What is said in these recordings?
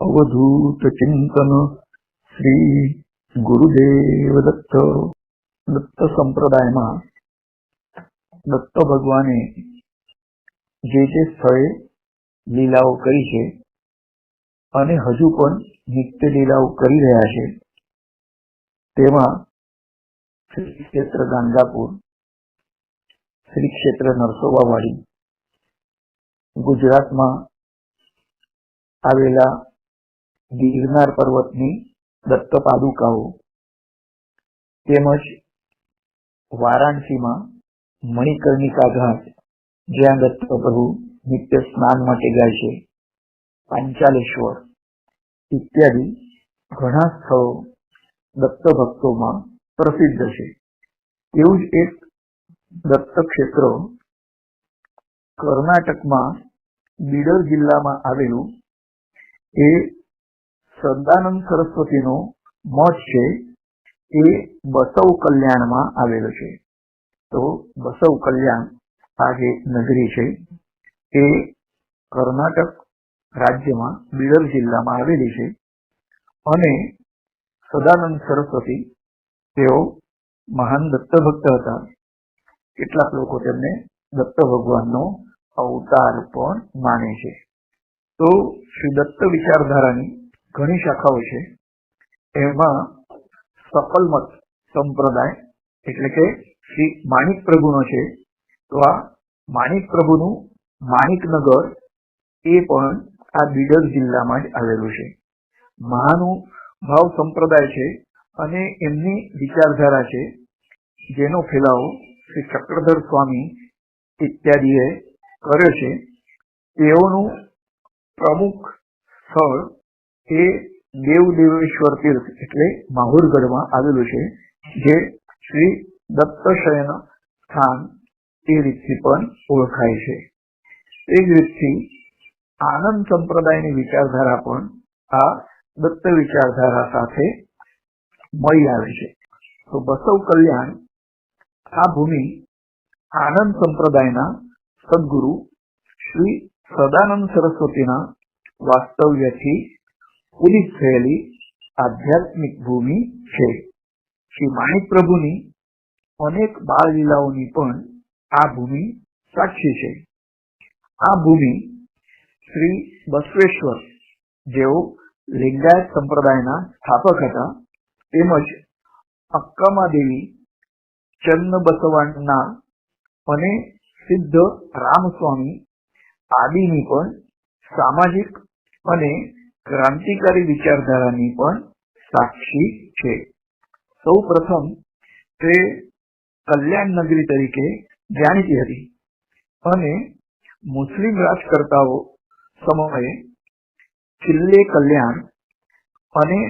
અવધૂત ચિંતન શ્રી ગુરુદેવ દત્ત દત્ત સંપ્રદાયમાં દત્ત ભગવાને જે જે સ્થળે લીલાઓ કરી છે અને હજુ પણ નિત્ય લીલાઓ કરી રહ્યા છે તેમાં શ્રી ક્ષેત્ર ગાંધાપુર શ્રી ક્ષેત્ર નરસોબાવાડી ગુજરાતમાં આવેલા ગિરનાર પર્વતની દત્ત પાદુકાઓ તેમજ વારાણસીમાં મણિકર્ણિકા ઘાટ, જ્યાં દત્ત પ્રભુ નિત્ય સ્નાન માટે જાય છે. પાંચાલેશ્વર ઇત્યાદિ ઘણા સ્થળો દત્ત ભક્તોમાં પ્રસિદ્ધ છે. એવું જ એક દત્ત ક્ષેત્ર કર્ણાટકમાં બીડર જિલ્લામાં આવેલું એ સદાનંદ સરસ્વતીનો મઠ છે એ બસવ કલ્યાણમાં આવેલો છે. તો બસવ કલ્યાણ આ જે નગરી છે એ કર્ણાટક રાજ્યમાં બીડર જિલ્લામાં આવેલી છે અને સદાનંદ સરસ્વતી તેઓ મહાન દત્ત ભક્ત હતા. કેટલાક લોકો તેમને દત્ત ભગવાનનો અવતાર પણ માને છે. તો શ્રી દત્ત વિચારધારાની ઘણી શાખાઓ છે. એમાં સફલમત સંપ્રદાય એટલે કે શ્રી માણિક પ્રભુનો છે. તો આ માણિક પ્રભુનું માણિકનગર એ પણ આ બીડર જિલ્લામાં જ આવેલું છે. મહાનું ભાવ સંપ્રદાય છે અને એમની વિચારધારા છે. જેનો ફેલાવો શ્રી ચક્રધર સ્વામી ઇત્યાદિએ કર્યો છે. તેઓનું પ્રમુખ સ્થળ એ દેવ દેવેશ્વર તીર્થ એટલે માહુરગઢમાં આવેલું છે, જે શ્રી દત્તશયન સ્થાન એ રીતથી પણ ઓળખાય છે. એ જ રીતથી આનંદ સંપ્રદાયની વિચારધારા પણ આ દત્ત વિચારધારા સાથે મળી આવે છે. તો બસવ કલ્યાણ આ ભૂમિ આનંદ સંપ્રદાયના સદગુરુ શ્રી સદાનંદ સરસ્વતીના વાસ્તવ્યથી ઉદિત થયેલી આધ્યાત્મિક ભૂમિ છે શ્રી માણિક પ્રભુની અનેક બાળ લીલાઓની પણ આ ભૂમિ સાક્ષી છે આ ભૂમિ શ્રી બસવેશ્વર જેઓ લિંગાયત સંપ્રદાયના સ્થાપક હતા તેમજ અક્કામા દેવી ચન્ન બસવાના અને સિદ્ધ રામસ્વામી આદિની પણ સામાજિક અને ક્રાંતિકારી વિચારધારાની પણ સાક્ષી છે. સૌ પ્રથમ તે કલ્યાણ નગરી તરીકે જાણીતી હતી અને મુસ્લિમ રાજકર્તાઓ સમયે કિલ્લે કલ્યાણ અને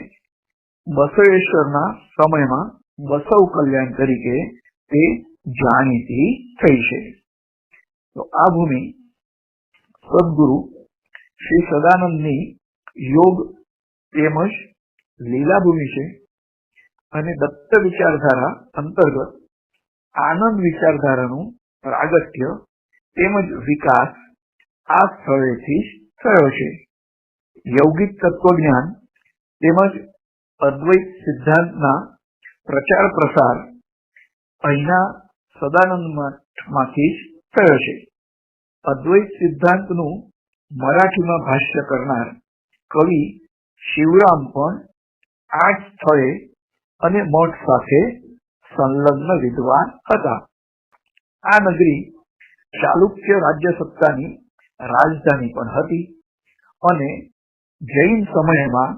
બસવેશ્વરના સમયમાં બસવ કલ્યાણ તરીકે તે જાણીતી થઈ છે. તો આ ભૂમિ સદગુરુ શ્રી સદાનંદની યોગ, તેમજ લીલાભૂમિ છે અને દત્ત વિચારધારા અંતર્ગત આનંદ વિચારધારાનું પ્રાગટ્ય તેમજ વિકાસ આ સ્થળેથી થયો છે. યૌગિક તત્વજ્ઞાન તેમજ અદ્વૈત સિદ્ધાંતના પ્રચાર પ્રસાર અહીંના સદાનંદ મઠમાંથી જ થયો છે. અદ્વૈત સિદ્ધાંતનું મરાઠીમાં ભાષ્ય કરનાર કવિ શિવરામ પણ આ જ સ્થળે અને મઠ સાથે સંલગ્ન વિદ્વાન હતા. આ નગરી ચાલુક્ય રાજ્ય સત્તાની રાજધાની પણ હતી અને જૈન સમયમાં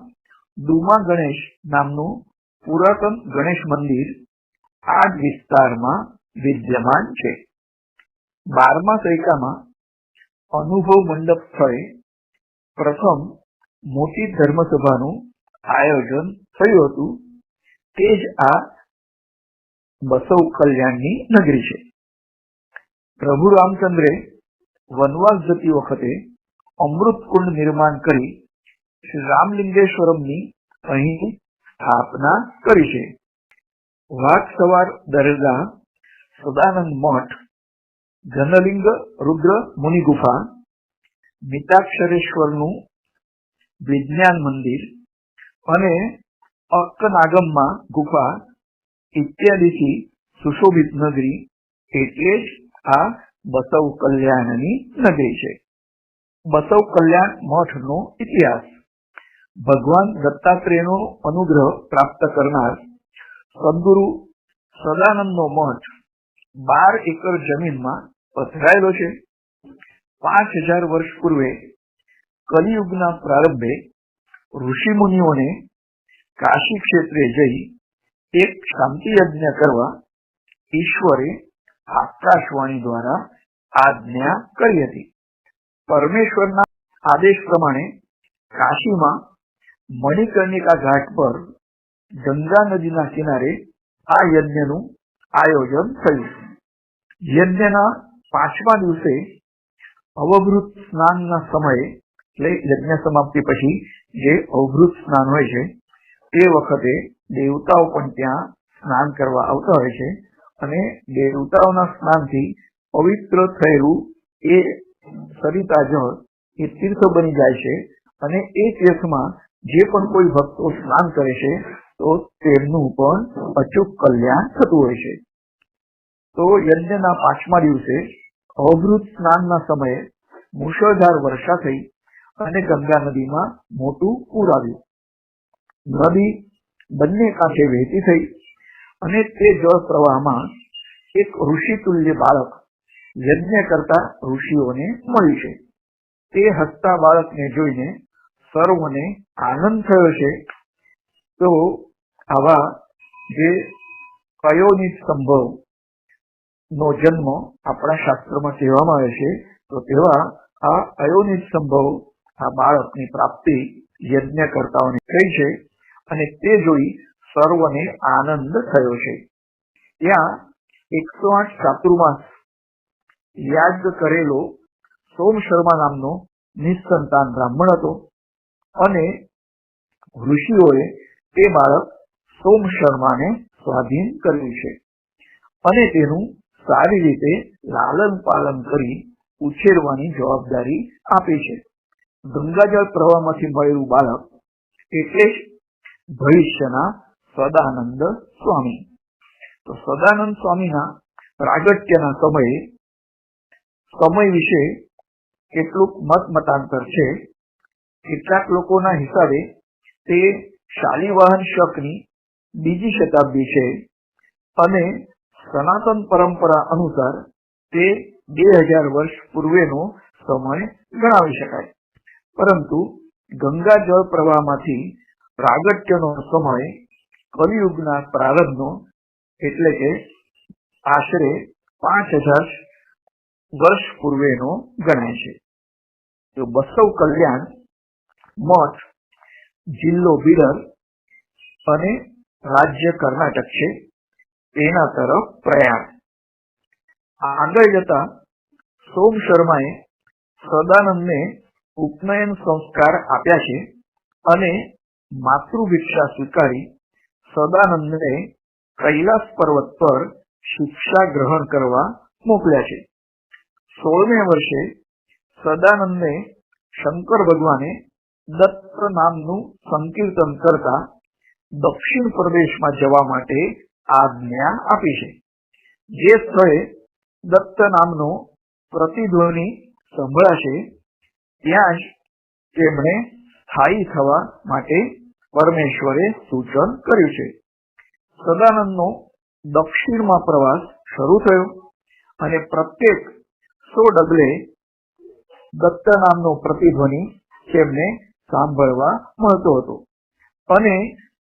ડુમા ગણેશ નામનું પુરાતન ગણેશ મંદિર આ જ વિસ્તારમાં વિદ્યમાન છે. બારમા સૈકામાં અનુભવ મંડપ સ્થળે પ્રથમ મોટી ધર્મસભાનું આયોજન થયું હતું. તે જ આ બસવ કલ્યાણની નગરી છે. પ્રભુ રામચંદ્રે વનવાસ જતી વખતે અમૃત કુંડ નિર્માણ કરી શ્રી રામલિંગેશ્વરમની અહીં સ્થાપના કરી છે. વાઘ સવાર દરગાહ, સદાનંદ મઠ, જનલિંગ, રુદ્ર મુનિ ગુફા મિતાક્ષરેશ્વરનું વિજ્ઞાન મંદિર અને અક્કનાગમમાં ગુફા ઇત્યાદિથી સુશોભિત નગરી એટલે જ આ બસવ કલ્યાણની નગરી છે બસવ કલ્યાણ મઠનો ઇતિહાસ ભગવાન દત્તાત્રેયનો અનુગ્રહ પ્રાપ્ત કરનાર સદગુરુ સદાનંદનો મઠ બાર એકર જમીનમાં પથરાયેલો છે પાંચ હજાર વર્ષ પૂર્વે કલિયુગના પ્રારંભે ઋષિમુનિઓને કાશી ક્ષેત્રે જઈ એક શાંતિ યજ્ઞ કરવા ઈશ્વરે આકાશવાણી દ્વારા આજ્ઞા કરી હતી. પરમેશ્વરના આદેશ પ્રમાણે કાશીમાં મણિકર્ણિકા ઘાટ પર ગંગા નદીના કિનારે આ યજ્ઞનું આયોજન થયું. યજ્ઞના પાંચમા દિવસે અવભૃત સ્નાનના સમયે એટલે યજ્ઞ સમાપ્તિ પછી જે અવભૃત સ્નાન હોય છે, તે વખતે દેવતાઓ પણ ત્યાં સ્નાન કરવા આવતા હોય છે અને દેવતાઓના સ્નાનથી પવિત્ર થયેલું એ સરિતા જળ એ તીર્થ બની જાય છે અને એ તીર્થમાં જે પણ કોઈ ભક્તો સ્નાન કરે છે, તો તેમનું પણ અચૂક કલ્યાણ થતું હોય છે. તો યજ્ઞના પાંચમા દિવસે અવૃત સ્નાનના સમયે મુશળધાર વર્ષા થઈ અને ગંગા નદીમાં મોટું પૂર આવ્યું નદી બંને કાંઠે વહેતી થઈ અને તે જળ પ્રવાહમાં એક ઋષિ તુલ્ય બાળક યજ્ઞ કરતા ઋષિઓને મળ્યું છે. તે હસતા બાળકને જોઈને સર્વને આનંદ થયો છે. તો આવા જે કયોનિત સંભવ નો જન્મ આપણા શાસ્ત્રમાં કહેવામાં આવે છે, તો તેવા આ અયોનિત સંભવ આ બાળકની પ્રાપ્તિ યજ્ઞ કરતાઓને થઈ છે અને તે જોઈ સર્વને આનંદ થયો છે. ત્યાં એકસો આઠ ચાતુર્માસ યાદ કરેલો સોમ શર્મા નામનો નિસંતાન બ્રાહ્મણ હતો અને ઋષિઓએ તે બાળક સોમ શર્માને સ્વાધીન કર્યું છે અને તેનું સારી રીતે લાલન પાલન કરી ઉછેરવાની જવાબદારી આપી છે. ગંગાજળ પ્રવાહમાંથી મળેલું બાળક એટલે જ ભવિષ્યના સદાનંદ સ્વામી. તો સદાનંદ સ્વામીના પ્રાગટ્યના સમયે, સમય વિશે કેટલુંક મત મતાંતર છે. કેટલાક લોકોના હિસાબે તે શાલિવાહન શકની બીજી શતાબ્દી છે અને સનાતન પરંપરા અનુસાર તે બે હજાર વર્ષ પૂર્વેનો સમય ગણાવી શકાય. પરંતુ ગંગા જળ પ્રવાહમાંથી પ્રાગટ્યનો સમય કલિયુગના પ્રારંભનો એટલે કે આશરે પાંચ હજાર વર્ષ પૂર્વેનો ગણાય છે. તો બસવ કલ્યાણ, મઠ, જિલ્લો બિરર અને રાજ્ય કર્ણાટક છે, તેના તરફ પ્રયાણ. આગળ જતા સોમ શર્માએ સદાનંદને ઉપનયન સંસ્કાર આપ્યા છે અને માતૃભિક્ષા સ્વીકારી સદાનંદને કૈલાસ પર્વત પર શિક્ષા ગ્રહણ કરવા મોકલ્યા છે. સોળમે વર્ષે સદાનંદને શંકર ભગવાને દત્ત નામનું સંકીર્તન કરતા દક્ષિણ પ્રદેશમાં જવા માટે આજ્ઞા આપી છે. જે સ્થળે દત્ત નામનો પ્રતિધ્વનિ સંભળાશે ત્યાં જ તેમણે સ્થાયી થવા માટે પરમેશ્વરે સૂચન કર્યું છે. સદાનંદનો દક્ષિણમાં પ્રવાસ શરૂ થયો અને પ્રત્યેક સો ડગલે દત્ત નામનો પ્રતિધ્વનિ તેમને સાંભળવા મળતો હતો અને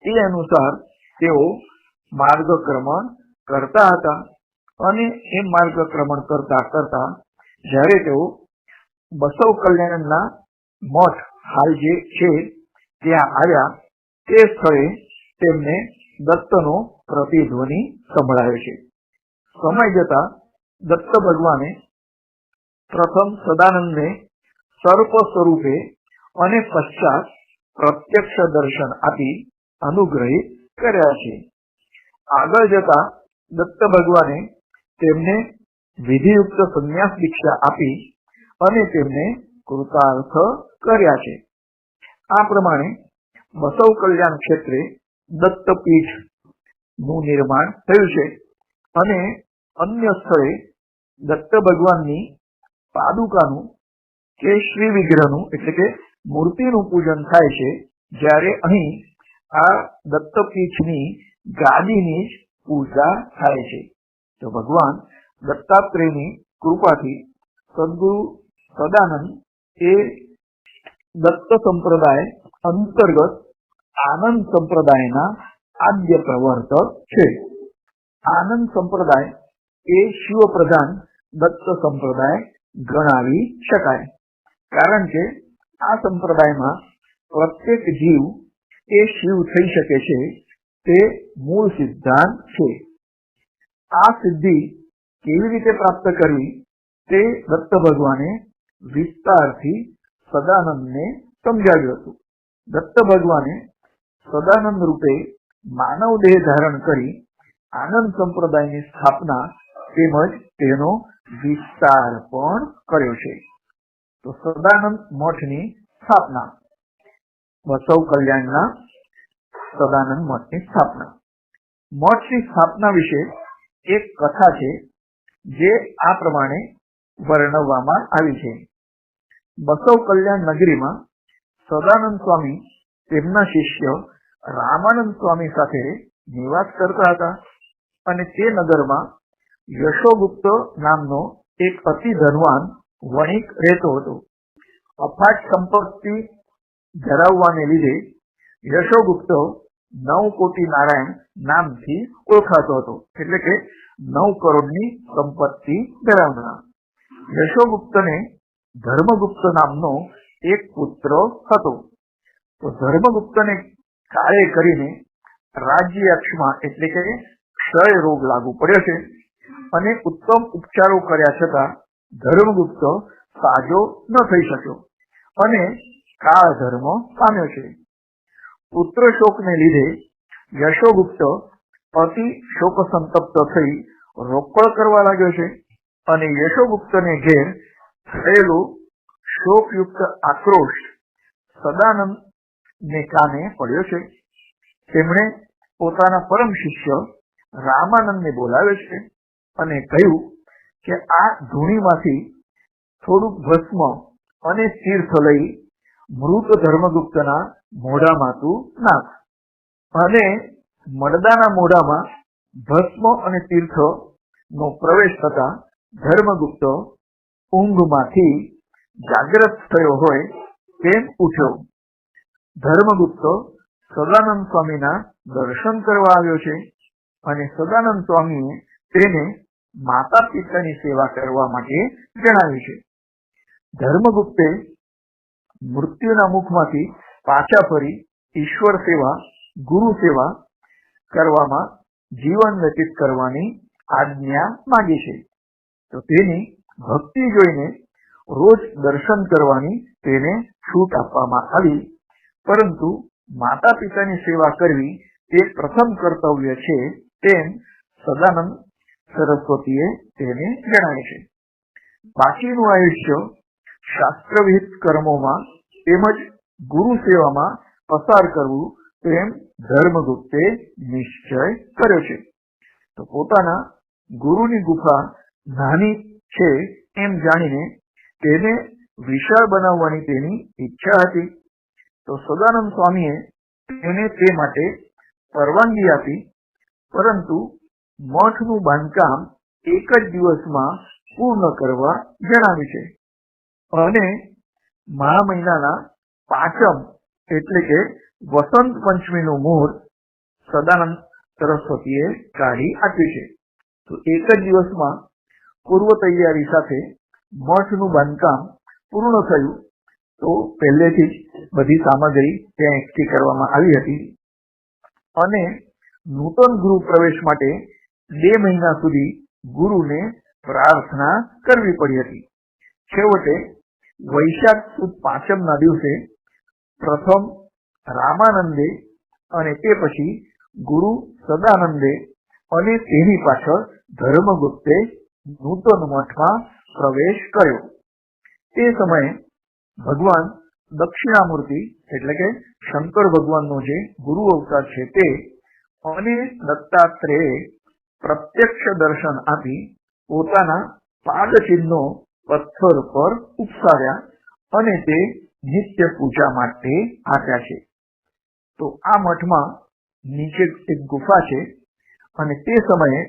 તે અનુસાર તેઓ માર્ગક્રમણ કરતા હતા અને એ માર્ગક્રમણ કરતા કરતા જ્યારે તેઓ બસવ કલ્યાણના મઠ હાલ જે છે, ત્યાં આવ્યા તે સ્થળે તેમને દત્તનો પ્રતિધ્વનિ સંભળાયો છે. સમય જતા દત્ત ભગવાને પ્રથમ સદાનંદને સર્પ સ્વરૂપે અને પશ્ચાત પ્રત્યક્ષ દર્શન આપી અનુગ્રહિત કર્યા છે. આગળ જતા દત્ત ભગવાને તેમને વિધિયુક્ત સંન્યાસ દીક્ષા આપી અને તેમને કૃતાર્થ કર્યા છે. આ પ્રમાણે બસવ કલ્યાણ ક્ષેત્રે દત્તપીઠનું નિર્માણ થયું છે અને અન્ય સ્થળે દત્ત ભગવાનની પાદુકાનું કે શ્રી વિગ્રહનું એટલે કે મૂર્તિનું પૂજન થાય છે જ્યારે અહીં આ દત્તપીઠની ગાદીની જ પૂજા થાય છે. તો ભગવાન દત્તાત્રેયની કૃપાથી સદગુરુ સદાનંદ એ દત્ત સંપ્રદાય અંતર્ગત આનંદ સંપ્રદાયના આદ્ય પ્રવર્તક છે આનંદ સંપ્રદાય એ શિવ પ્રધાન દત્ત સંપ્રદાય ગણાવી શકાય કારણ કે આ સંપ્રદાયમાં પ્રત્યેક જીવ એ શિવ થઈ શકે છે તે મૂળ સિદ્ધાંત છે આ સિદ્ધિ કેવી રીતે પ્રાપ્ત કરવી તે દત્ત ભગવાને વિસ્તારથી સદાનંદને સમજાવ્યું હતું. દત્ત ભગવાને સદાનંદ રૂપે માનવ દેહ ધારણ કરી આનંદ સંપ્રદાયની સ્થાપના તેમજ તેનો વિસ્તાર પણ કર્યો છે. તો સદાનંદ મઠની સ્થાપના. બસવ કલ્યાણના સદાનંદ મઠની સ્થાપના. મઠની સ્થાપના વિશે એક કથા છે જે આ પ્રમાણે વર્ણવવામાં આવી છે. બસવ કલ્યાણ નગરીમાં સદાનંદ સ્વામી, તેમના શિષ્ય રામાનંદ સ્વામી સાથે નિવાસ કરતા હતા અને તે નગરમાં યશોગુપ્ત નામનો એક અતિ ધનવાન વણિક રહેતો હતો. અફાટ સંપત્તિ ધરાવવાને લીધે યશોગુપ્ત નવ કોટી નારાયણ નામથી ઓળખાતો હતો, એટલે કે નવ કરોડની સંપત્તિ ધરાવનાર. યશોગુપ્તને ધર્મગુપ્ત નામનો એક પુત્ર હતો. તો ધર્મગુપ્તને કાર્ય કરીને રાજ્ય અક્ષમાં એટલે કે ક્ષય રોગ લાગુ પડ્યો છે અને ઉત્તમ ઉપચારો કર્યા છતાં ધર્મગુપ્ત સાજો ન થઈ શક્યો અને કાળ ધર્મ પામ્યો છે. પુત્ર શોકને લીધે યશોગુપ્ત અતિ શોક સંતપ્ત થઈ રોકડ કરવા લાગ્યો છે અને યશોગુપ્તને ઘેર થયેલો શોકયુક્ત આક્રોશ સદાનંદ ને કાને પડ્યો છે. તેમણે પોતાના પરમ શિષ્ય રામાનંદને બોલાવે છે અને કહ્યું કે આ ધૂણીમાંથી થોડુંક ભસ્મ અને તીર્થ લઈ મૃત ધર્મગુપ્તના મોઢામાં તું નાખ. અને મડદાના મોઢામાં ભસ્મ અને તીર્થ નો પ્રવેશ થતા ધર્મગુપ્ત ઊંઘમાંથી જાગ્રત થયો હોય તેમ ઉઠ્યો. ધર્મગુપ્તો સદાનંદ સ્વામીના દર્શન કરવા આવ્યો છે અને સદાનંદ સ્વામીએ તેને માતા પિતાની સેવા કરવા માટે જણાવ્યું છે. ધર્મગુપ્તે મૃત્યુના મુખમાંથી પાછા ફરી ઈશ્વર સેવા, ગુરુ સેવા કરવામાં જીવન વ્યતીત કરવાની આજ્ઞા માંગી છે. તો તેની ભક્તિ જોઈને રોજ દર્શન કરવાની તેને છૂટ આપવામાં આવી. પરંતુ માતા પિતાની સેવા કરવી તે પ્રથમ કર્તવ્ય છે તેમ સદાનંદ સરસ્વતીએ તેને જણાવે છે. બાકીનું આયુષ્ય શાસ્ત્રવિહિત કર્મોમાં તેમજ ગુરુ સેવામાં પસાર કરવું તેમ ધર્મગુપ્તે નિશ્ચય કર્યો છે. તો પોતાના ગુરુની ગુફા નાની છે એમ જાણીને તેને વિશાળ બનાવવાની તેની ઈચ્છા હતી. તો સદાનંદ સ્વામીએ તેને તે માટે પરવાનગી આપી, પરંતુ મઠનું બાંધકામ એક જ દિવસમાં પૂર્ણ કરવા જણાવ્યું છે. અને મહા મહિનાના પાંચમ એટલે કે વસંત પંચમીનું મુહૂર્ત સદાનંદ સરસ્વતીએ કાઢી આપ્યું છે. તો એક જ દિવસમાં પૂર્વ તૈયારી સાથે મઠનું બાંધકામ પૂર્ણ થયું, તો પહેલેથી જ બધી સામગ્રી ત્યાં એકઠી કરવામાં આવી હતી. અને નૂતન ગૃહ પ્રવેશ માટે બે મહિના સુધી ગુરુને પ્રાર્થના કરવી પડી હતી. છેવટે વૈશાખ સુદ પાંચમના દિવસે પ્રથમ રામાનંદે અને તે પછી ગુરુ સદાનંદે અને તેની પાછળ ધર્મગુપ્તે નૂતન મઠમાં પ્રવેશ કર્યો. તે સમયે ભગવાન દક્ષિણામૂર્તિ, એટલે કે શંકર ભગવાનનો જે ગુરુ અવતાર છે તે અને દત્તાત્રેય પ્રત્યક્ષ દર્શન આપી પોતાના પાદચિહ્નો પથ્થર પર ઉપસાવ્યા અને તે નિત્ય પૂજા માટે આપ્યા છે. તો આ મઠમાં નીચે એક ગુફા છે અને તે સમયે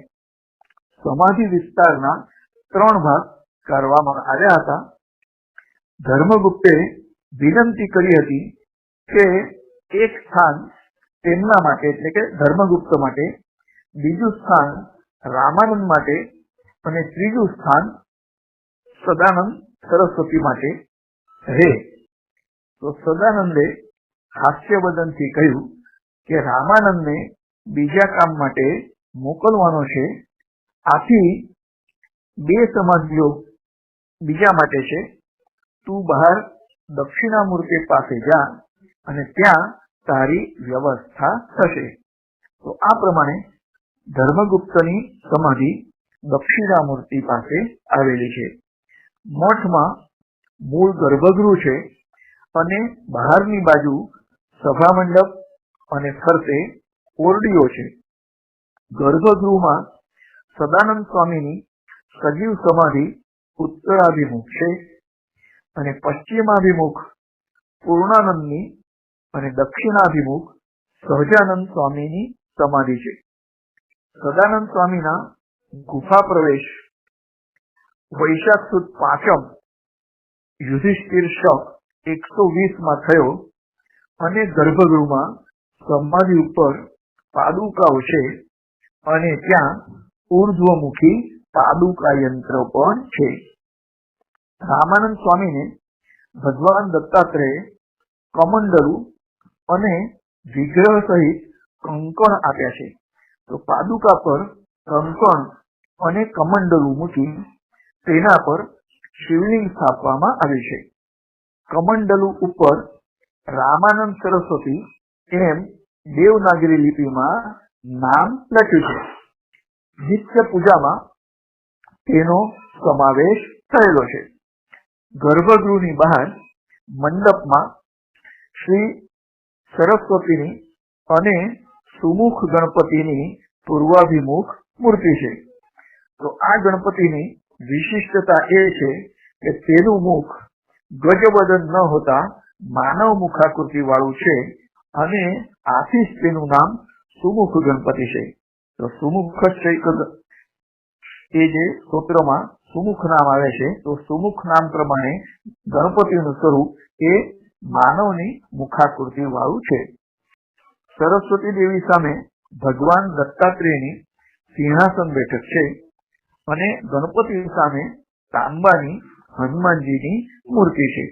સમાધિ વિસ્તારના ત્રણ ભાગ કરવામાં આવ્યા હતા. ધર્મગુપ્તે વિનંતી કરી હતી કે એક સ્થાન તેમના માટે, એટલે કે ધર્મગુપ્ત માટે, બીજું સ્થાન રામાનંદ માટે અને ત્રીજું સ્થાન સદાનંદ સરસ્વતી માટે રહે. તો સદાનંદે હાસ્યવદનથી કહ્યું કે રામાનંદને બીજા કામ માટે મોકલવાનો છે આથી બે સમાધિઓ બીજા માટે છે. તું બહાર દક્ષિણામૂર્તિ પાસે જા અને ત્યાં તારી વ્યવસ્થા થશે. તો આ પ્રમાણે ધર્મગુપ્તની સમાધિ દક્ષિણામૂર્તિ પાસે આવેલી છે. મઠમાં મૂળ ગર્ભગૃહ છે અને બહારની બાજુ સભા મંડપ અને ફરતે ઓરડીઓ છે. ગર્ભગૃહમાં સદાનંદ સ્વામીની સજીવ સમાધિ ઉત્તરાભિમુખ છે અને પશ્ચિમાભિમુખ પૂર્ણાનંદની અને દક્ષિણાભિમુખ સહજાનંદ સ્વામીની સમાધિ છે. સદાનંદ સ્વામીના ગુફા પ્રવેશ વૈશાખ સુદ પાંચમ, યુધિષ્ઠિર શક એકસો વીસમાં થયો અને ગર્ભગૃહમાં સમાધિ ઉપર પાદુકાઓ છે અને ત્યાં ઉર્ધ્વમુખી પાદુકા યંત્ર પણ છે રામાનંદ સ્વામીને ભગવાન દત્તાત્રેય કમંડલુ અને વિગ્રહ સહિત કંકણ આપ્યા છે તો પાદુકા પર કંકણ અને કમંડલુ મૂકી તેના પર શિવલિંગ સ્થાપવામાં આવે છે કમંડલુ ઉપર રામાનંદ સરસ્વતી એમ દેવનાગરી લિપિમાં નામ લખ્યું છે નિત્ય પૂજામાં તેનો સમાવેશ થયેલો છે. ગર્ભગૃહની બહાર મંડપમાં શ્રી સરસ્વતીની અને સુમુખ ગણપતિની પૂર્વાભિમુખ મૂર્તિ છે. તો આ ગણપતિની વિશિષ્ટતા એ છે કે તેનું મુખ ગજવદન ન હોતા માનવ મુખાકૃતિ વાળું છે અને આથી જ તેનું નામ સુમુખ ગણપતિ છે. તો સુમુખ એ જે સ્તોત્રમાં સુમુખ નામ આવે છે, તો સુમુખ નામ પ્રમાણે ગણપતિનું સ્વરૂપ એ માનવની મુખાકૃતિ વાળું છે. સરસ્વતી દેવી સામે ભગવાન દત્તાત્રેયની સિંહાસન બેઠક છે અને ગણપતિ સામે તાંબાની હનુમાનજીની મૂર્તિ છે.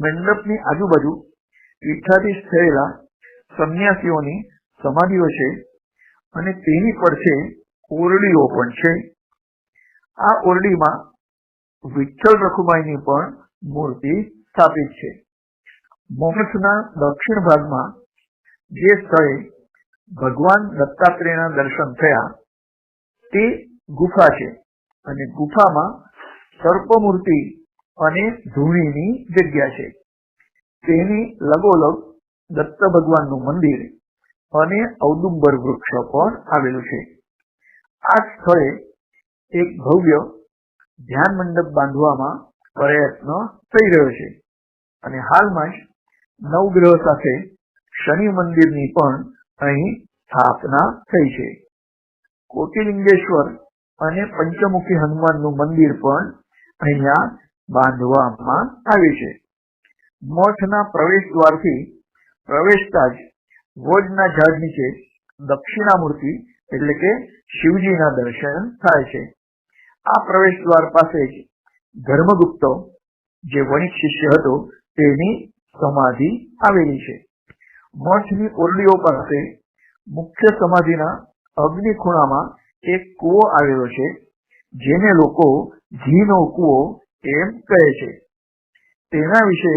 મંડપની આજુબાજુ પીઠાધીશ થયેલા સંન્યાસીઓની સમાધિઓ છે અને તેની પડખે ઓરડીઓ પણ છે. આ ઓરડીમાં વિઠ્ઠલ રખુમાઈની પણ મૂર્તિ સ્થાપિત છે. મઠના દક્ષિણ ભાગમાં જે સ્થળે ભગવાન દત્તાત્રેયના દર્શન થયા, તે ગુફા છે અને ગુફામાં સર્પમૂર્તિ અને ધૂણીની જગ્યા છે. તેની લગોલગ દત્ત ભગવાનનું મંદિર અને ઔદુંબર વૃક્ષ પણ આવેલું છે. આ સ્થળે એક ભવ્ય ધ્યાન મંડપ બાંધવામાં પ્રયત્ન થઈ રહ્યો છે અને હાલમાં જ નવગ્રહ સાથે શનિ મંદિરની પણ અહીં સ્થાપના થઈ છે. કોટિલિંગેશ્વર અને પંચમુખી હનુમાનનું મંદિર પણ અહીંયા બાંધવામાં આવ્યું છે. મઠના પ્રવેશ દ્વારથી પ્રવેશતા જ વડના ઝાડ નીચે દક્ષિણામૂર્તિ એટલે કે શિવજીના દર્શન થાય છે. આ પ્રવેશ દ્વાર પાસે જ ધર્મગુપ્ત જે વણિક શિષ્ય હતો તેની સમાધિ આવેલી છે. મઠની ઓરડીઓ પાસે મુખ્ય સમાધિના અગ્નિ ખૂણામાં એક કૂવો આવેલો છે, જેને લોકો ઘીનો કૂવો એમ કહે છે. તેના વિશે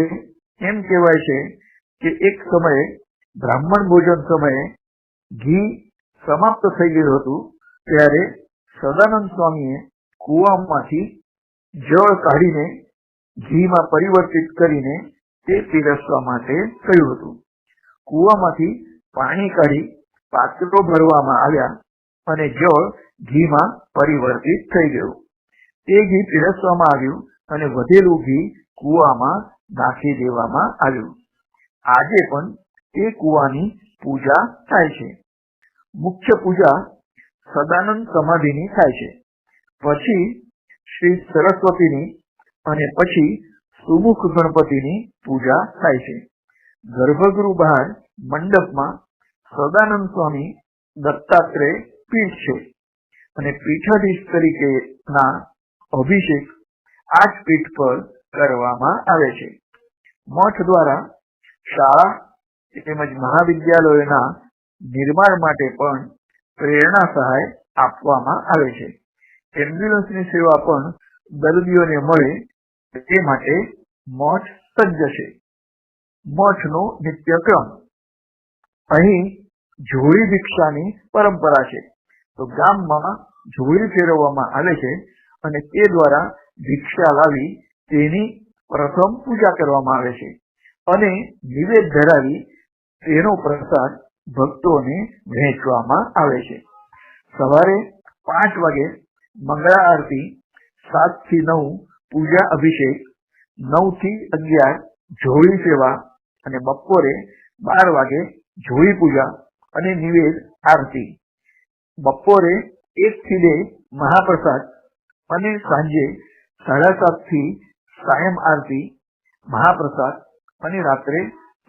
એમ કહેવાય છે કે એક સમયે બ્રાહ્મણ ભોજન સમયે ઘી સમાપ્ત થઈ ગયું હતું, ત્યારે સદાનંદ સ્વામીએ કૂવામાંથી જળ કાઢીને ઘીમાં પરિવર્તિત કરીને તે પીરસવા માટે કહ્યું હતું. કૂવામાંથી પાણી કાઢી પાત્રો ભરવામાં આવ્યા અને જળ ઘીમાં પરિવર્તિત થઈ ગયું. તે ઘી પીરસવામાં આવ્યું અને વધેલું ઘી કૂવામાં નાખી દેવામાં આવ્યું. આજે પણ તે કુવાની પૂજા થાય છે. મુખ્ય પૂજા સદાનંદ સમાધિની થાય છે. પછી શ્રી સરસ્વતીની અને પછી સુમુખ ગણપતિની પૂજા થાય છે. ગર્ભગૃહ બહાર મંડપમાં સદાનંદ સ્વામી દત્તાત્રેય પીઠ છે અને પીઠાધીશ તરીકેના અભિષેક આ જ પીઠ પર કરવામાં આવે છે. મઠ દ્વારા શાળા તેમજ મહાવિદ્યાલયોના નિર્માણ માટે પણ પ્રેરણા સહાય આપવામાં આવે છે. એમ્બ્યુલન્સની સેવા પણ દર્દીઓને મળે તે માટે મઠ સજ્જ છે. મઠનો નિત્યક્રમ. અહીં જોડી ભિક્ષાની પરંપરા છે. તો ગામમાં જોડી ફેરવવામાં આવે છે અને તે દ્વારા ભિક્ષા લાવી તેની પ્રથમ પૂજા કરવામાં આવે છે. અને નિવેદ ધરાવી તેનો પ્રસાદ ભક્તોને વહેંચવામાં આવે છે. સવારે પાંચ વાગે મંગળા આરતી સાતથી નવ પૂજા અભિષેક નવથી અગિયાર જોળી સેવા અને બપોરે બાર વાગે જોળી પૂજા અને નિવેદ આરતી. બપોરે એક થી બે મહાપ્રસાદ અને સાંજે સાડા સાતથી સાયમ આરતી, મહાપ્રસાદ અને રાત્રે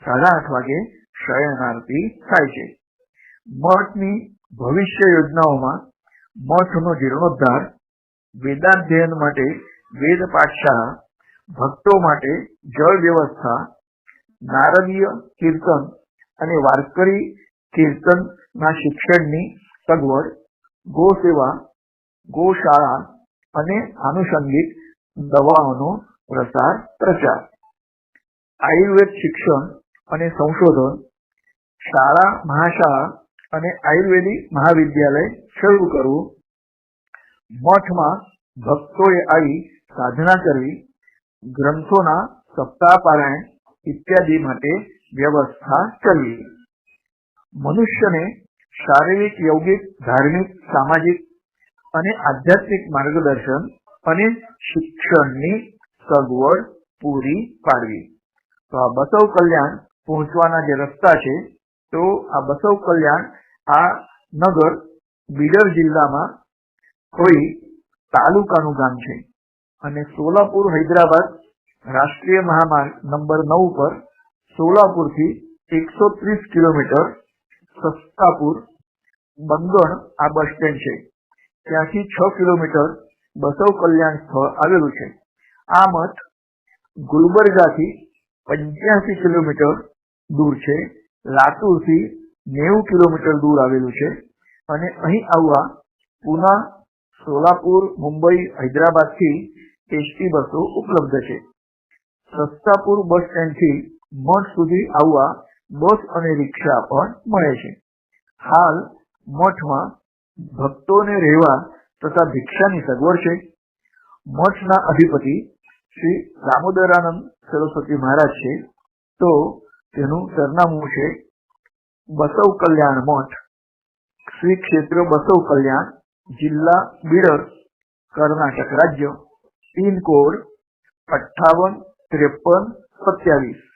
સાડા આઠ વાગે શયન આરતી થાય છે. મઠની ભવિષ્ય યોજનાઓમાં મઠનો જીર્ણોદ્ધાર, વેદાધ્યયન માટે વેદ પાઠશાળા, ભક્તો માટે જળ વ્યવસ્થા, નારદીય કીર્તન અને વારકરી કીર્તનના શિક્ષણની સગવડ ગો સેવા ગોશાળા અને આનુષંગિક દવાઓનો પ્રસાર પ્રચાર આયુર્વેદ શિક્ષણ અને સંશોધન શાળા, મહાશાળા અને આયુર્વેદિક મહાવિદ્યાલય શરૂ કરવું. મઠમાં ભક્તોએ આવી સાધના કરવી. ગ્રંથોના સપ્તાહ પારાયણ ઇત્યાદિ માટે વ્યવસ્થા કરવી. મનુષ્યને શારીરિક, યૌગિક, ધાર્મિક, સામાજિક અને આધ્યાત્મિક માર્ગદર્શન અને શિક્ષણની સગવડ પૂરી પાડવી. તો આ બસવ કલ્યાણ પહોંચવાના જે રસ્તા છે તો આ બસવ કલ્યાણ આ નગર બીડર જિલ્લામાં કોઈ તાલુકાનું ગામ છે. અને સોલાપુર હૈદરાબાદ રાષ્ટ્રીય મહામાર્ગ નંબર નવ પર સોલાપુરથી એકસો ત્રીસ કિલોમીટર સસ્તાપુર બંગણ આ બસ સ્ટેન્ડ છે. ત્યાંથી છ કિલોમીટર બસવ કલ્યાણ સ્થળ આવેલું છે. આ મઠ ગુલબર્ગાથી પંચ્યાસી કિલોમીટર દૂર છે. લાતુરથી નેવું કિલોમીટર દૂર આવેલું છે. અને અહીં આવવા પુના, સોલાપુર, મુંબઈ, હૈદરાબાદથી એસટી બસો ઉપલબ્ધ છે. સસ્તાપુર બસ સ્ટેન્ડથી મઠ સુધી આવવા બસ અને રિક્ષા પણ મળે છે. હાલ મઠમાં ભક્તોને રહેવા તથા ભિક્ષાની સગવડ છે. મઠના અધિપતિ શ્રી દામોદરાનંદ સરસ્વતી મહારાજ છે. તો તેનું સરનામું છે બસવ કલ્યાણ મઠ. શ્રી ક્ષેત્ર બસવ કલ્યાણ, જિલ્લા બિડર, કર્ણાટક રાજ્ય. પિનકોડ અઠ્ઠાવન, ત્રેપન, સત્યાવીસ.